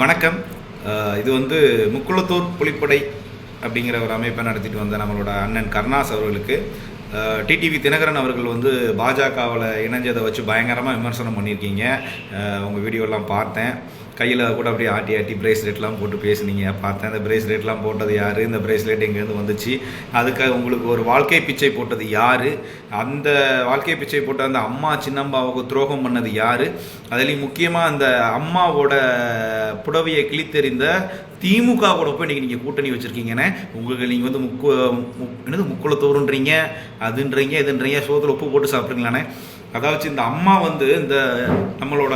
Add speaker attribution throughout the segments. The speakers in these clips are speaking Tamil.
Speaker 1: வணக்கம். இது வந்து முக்குளத்தூர் புலிப்படை அப்படிங்கிற ஒரு அமைப்பை நடத்திட்டு வந்த நம்மளோட அண்ணன் கருணாஸ் அவர்களுக்கு. டிடிவி தினகரன் அவர்கள் வந்து பாஜகவில் இணைஞ்சதை வச்சு பயங்கரமாக விமர்சனம் பண்ணியிருக்கீங்க. உங்கள் வீடியோலாம் பார்த்தேன். கையில் கூட அப்படியே ஆட்டி ஆட்டி பிரேஸ்லெட்லாம் போட்டு பேசுனீங்க. பார்த்தேன். அந்த பிரேஸ்லெட்லாம் போட்டது யார்? இந்த பிரேஸ்லெட் எங்கேருந்து வந்துச்சு? அதுக்காக உங்களுக்கு ஒரு வாழ்க்கை பிச்சை போட்டது யார்? அந்த வாழ்க்கை பிச்சை போட்ட அந்த அம்மா சின்னம்மாவுக்கு துரோகம் பண்ணது யார்? அதுலேயும் முக்கியமாக அந்த அம்மாவோட புடவையை கிழித்தெறிந்த திமுக கூட போய் இன்றைக்கி நீங்கள் கூட்டணி வச்சுருக்கீங்கண்ணே உங்களுக்கு நீங்கள் வந்து முக்கு மு- என்னது முக்குளத்தோறுன்றீங்க அதுன்றீங்க இதுன்றீங்க சோத்தில் உப்பு போட்டு சாப்பிட்றீங்களாண்ணே அதாவது இந்த அம்மா வந்து இந்த நம்மளோட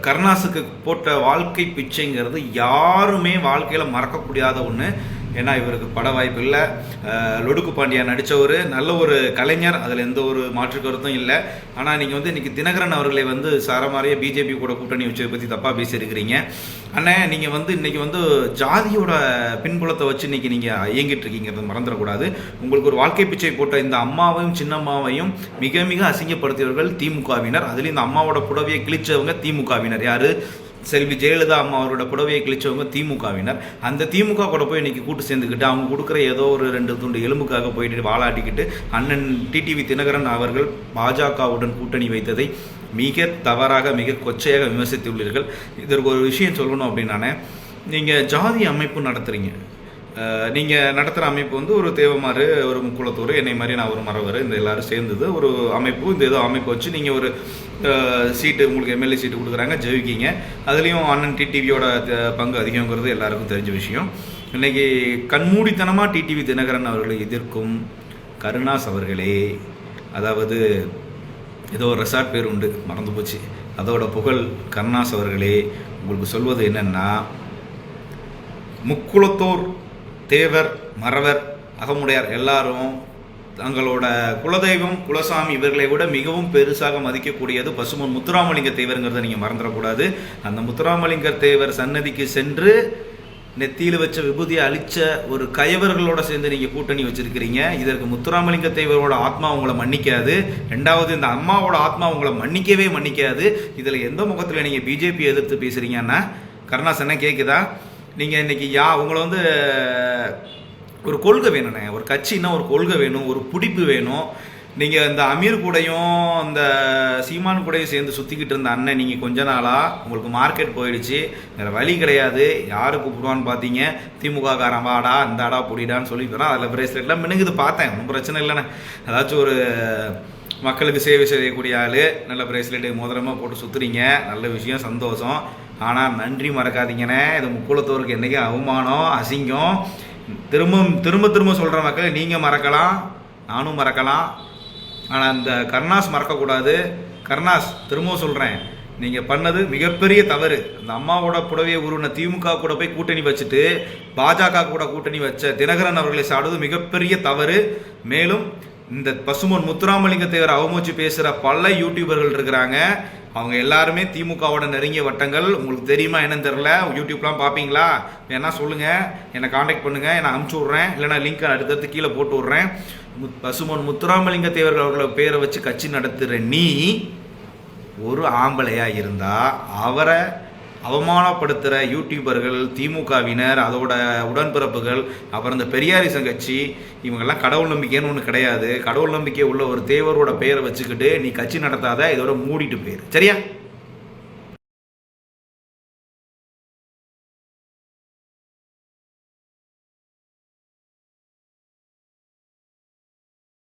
Speaker 1: கருணாசுக்கு போட்ட வாழ்க்கை பிச்சைங்கிறது யாருமே வாழ்க்கையில் மறக்கக்கூடியாத ஒன்று ஏன்னா இவருக்கு பட வாய்ப்பு இல்லை. லொடுக்கு பாண்டியா நடித்தவர் நல்ல ஒரு கலைஞர் அதில் எந்த ஒரு மாற்று கருத்தும் இல்லை. ஆனால் நீங்கள் வந்து இன்றைக்கி தினகரன் அவர்களை வந்து சாரமாரியா பிஜேபி கூட கூட்டணி வச்சதை பற்றி தப்பாக பேசியிருக்கிறீங்க. அண்ணே நீங்கள் வந்து இன்றைக்கி வந்து ஜாதியோட பின்புலத்தை வச்சு இன்றைக்கி நீங்கள் இயங்கிட்டு இருக்கீங்கிறது மறந்துடக்கூடாது. உங்களுக்கு ஒரு வாழ்க்கை பிச்சை போட்ட இந்த அம்மாவையும் சின்னம்மாவையும் மிக மிக அசிங்கப்படுத்தியவர்கள் திமுகவினர். அதுலேயும் இந்த அம்மாவோட புடவையை கிழிச்சவங்க திமுகவினர். யார்? செல்வி ஜெயலலிதா அம்மா அவரோட புடவையை கிழிச்சவங்க திமுகவினர். அந்த திமுக கூட போய் இன்னைக்கு கூட்டு சேர்ந்துக்கிட்டு அவங்க கொடுக்குற ஏதோ ஒரு ரெண்டு துண்டு எலும்புக்காக போயிட்டு வாலாட்டிக்கிட்டு அண்ணன் டிடிவி தினகரன் அவர்கள் பாஜகவுடன் கூட்டணி வைத்ததை மிக தவறாக மிக கொச்சையாக விமர்சித்துள்ளீர்கள். இதற்கு ஒரு விஷயம் சொல்லணும் அப்படின்னானே நீங்கள் ஜாதி அமைப்பு நடத்துகிறீங்க நீங்கள் நடத்துகிற அமைப்பு வந்து ஒரு தேவமாறு ஒரு முக்குளத்தூர் என்னை மாதிரி நான் ஒரு மரவர் இந்த எல்லோரும் சேர்ந்தது. ஒரு அமைப்பு இந்த ஏதோ அமைப்பு வச்சு நீங்கள் ஒரு சீட்டு உங்களுக்கு எம்எல்ஏ சீட்டு கொடுக்குறாங்க ஜெயிக்கிங்க அதுலேயும் அண்ணன் டிடிவியோட பங்கு அதிகங்கிறது எல்லாருக்கும் தெரிஞ்ச விஷயம். இன்னைக்கு கண்மூடித்தனமாக டிடிவி தினகரன் அவர்களை எதிர்க்கும் கருணாஸ் அவர்களே அதாவது ஏதோ ஒரு ரெசார்ட் பேர் உண்டு மறந்து போச்சு. அதோட புகழ் கருணாஸ் அவர்களே உங்களுக்கு சொல்வது என்னென்னா முக்குளத்தோர் தேவர் மறவர் அகமுடையார் எல்லாரும் தங்களோட குலதெய்வம் குலசாமி இவர்களை விட மிகவும் பெருசாக மதிக்கக்கூடியது பசுமன் முத்துராமலிங்க தேவருங்கிறத நீங்கள் மறந்துடக்கூடாது. அந்த முத்துராமலிங்க தேவர் சன்னதிக்கு சென்று நெத்தியில் வச்ச விபூதியை அழிச்ச ஒரு கயவர்களோட சேர்ந்து நீங்கள் கூட்டணி வச்சிருக்கிறீங்க. இதற்கு முத்துராமலிங்க தேவரோட ஆத்மா உங்களை மன்னிக்காது. ரெண்டாவது இந்த அம்மாவோட ஆத்மா உங்களை மன்னிக்கவே மன்னிக்காது. இதில் எந்த முகத்தில் நீங்கள் பிஜேபி எதிர்த்து பேசுகிறீங்கன்னா கருணாஸ் கேட்குதா நீங்கள் இன்னைக்கு யா உங்களை வந்து ஒரு கொள்கை வேணுண்ணே ஒரு கட்சின்னா ஒரு கொள்கை வேணும் ஒரு பிடிப்பு வேணும். நீங்கள் இந்த அமீர் கூடையும் இந்த சீமான் கூடையும் சேர்ந்து சுற்றிக்கிட்டு இருந்த அண்ணன் நீங்கள் கொஞ்ச நாளாக உங்களுக்கு மார்க்கெட் போயிடுச்சு. வேறு வழி கிடையாது. யாரு கூப்பிடுவான்னு பார்த்தீங்க திமுக காரன் வாடா இந்தாடா புடிடான்னு சொல்லி போனால் அதில் பிரேஸ்லெட்லாம் மினுங்குது பார்த்தேன். ஒன்றும் பிரச்சனை இல்லைண்ணே. ஏதாச்சும் ஒரு மக்களுக்கு சேவை செய்யக்கூடிய ஆள் நல்ல பிரேஸ்லெட்டு மோதிரமாக போட்டு சுற்றுறீங்க நல்ல விஷயம் சந்தோஷம். ஆனால் நன்றி மறக்காதீங்கண்ணே. இது முக்குளத்தோருக்கு என்றைக்கும் அவமானம் அசிங்கம். திரும்ப திரும்ப திரும்ப சொல்கிற மக்களை நீங்கள் மறக்கலாம் நானும் மறக்கலாம். ஆனால் இந்த கருணாஸ் மறக்கக்கூடாது. கருணாஸ் திரும்பவும் சொல்கிறேன் நீங்கள் பண்ணது மிகப்பெரிய தவறு. அந்த அம்மாவோட புடவையை உருவின திமுக கூட போய் கூட்டணி வச்சுட்டு பாஜக கூட கூட்டணி வச்ச தினகரன் அவர்களை சாடுவது மிகப்பெரிய தவறு. மேலும் இந்த பசுமன் முத்துராமலிங்க தேவர் அவமூச்சு பேசுகிற பல யூடியூபர்கள் இருக்கிறாங்க. அவங்க எல்லாருமே திமுகவோட நெருங்கிய வட்டங்கள். உங்களுக்கு தெரியுமா என்னன்னு தெரில யூடியூப்லாம் பார்ப்பீங்களா வேணால் சொல்லுங்கள் என்னை காண்டாக்ட் பண்ணுங்கள் நான் அனுப்பிச்சி விட்றேன். இல்லைனா லிங்க் அடுத்தடுத்து கீழே போட்டு விட்றேன். முத்- பசுமன் முத்துராமலிங்க தேவர்கள் அவர்களை பேரை வச்சு கட்சி நடத்துகிற நீ ஒரு ஆம்பளையாக இருந்தால் அவரை அவமானப்படுத்துகிற யூடியூபர்கள் திமுகவினர் அதோட உடன்பிறப்புகள் அப்புறம் இந்த பெரியாரிசம் கட்சி இவங்கெல்லாம் கடவுள் நம்பிக்கைன்னு ஒன்று கிடையாது. கடவுள் நம்பிக்கை உள்ள ஒரு தேவரோட பெயரை வச்சுக்கிட்டு நீ கட்சி நடத்தாத இதோட மூடிட்டு போயிரு. சரியா?